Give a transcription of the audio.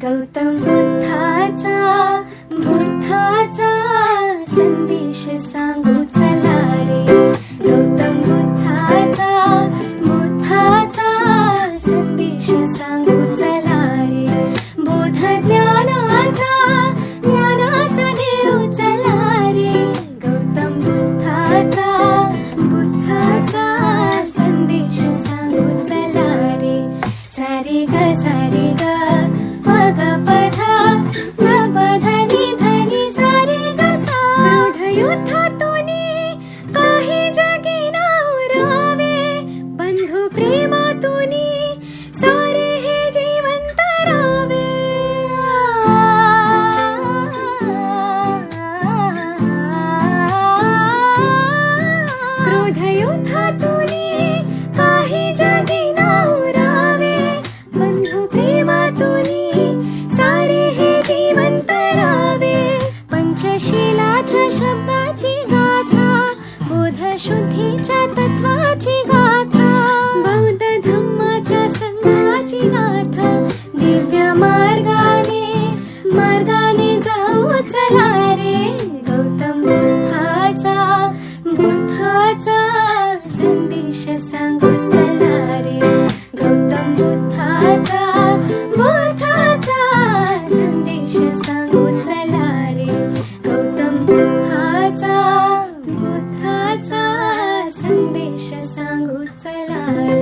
गौतम बुद्धाचा धा 三姑再来